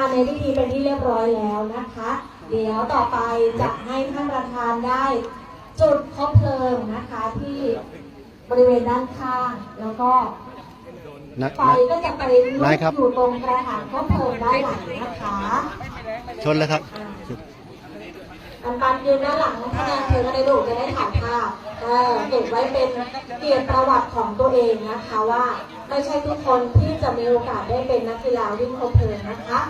านในพิธีเป็นที่เรียบร้อยแล้วนะคะ เดี๋ยวต่อไปจะให้ท่านประธานได้จุดคบเพลิงนะคะที่บริเวณด้านข้างแล้วก็นะไฟนะก็จะไปลุกนายครับอยู่ตรงกระถางคบเพลิงด้านหลังนะคะชนเลยครับอันปันยืนด้านหลังคะแนนเธอก็ได้ดูจะได้ถ่ายภาพเออเก็บไว้เป็นเกียรติประวัติของตัวเองนะคะว่า ไม่ใช่ทุกคนที่จะมีโอกาสได้เป็นนักกีฬาวิ่งคบเพลิงนะคะ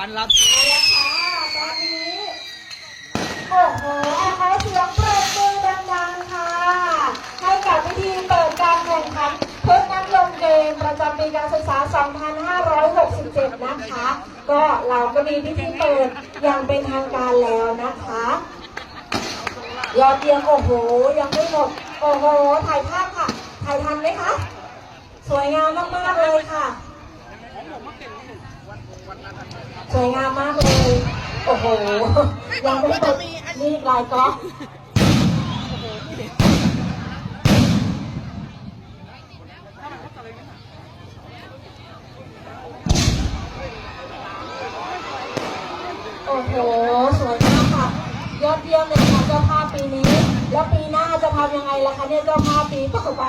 ปันรับเละค่ะตอนนี้โอ้โหเขอเสียงปรบมือดังๆค่ะ ให้กับพิธีเปิดการแข่งขันเพชรน้ำลมเกมประจำปีการศึกษา 2567 นะคะ ก็เราก็มีพิธีเปิดอย่างเป็นทางการแล้วนะคะยอดเยี่ยมโอ้โห ยังไม่หมด โอ้โห ถ่ายภาพค่ะ ถ่ายทันไหมคะ สวยงามมากๆเลยค่ะ สวยงามมากเลย โอ้โห ยังไม่หมดนี่ลายก๊อฟโอ้โห สวยมากค่ะ ยอดเยี่ยมเลยค่ะเจ้าภาพปีนี้ แล้วปีหน้าจะทำยังไงล่ะคะเนี่ยเจ้าภาพปีต่อไป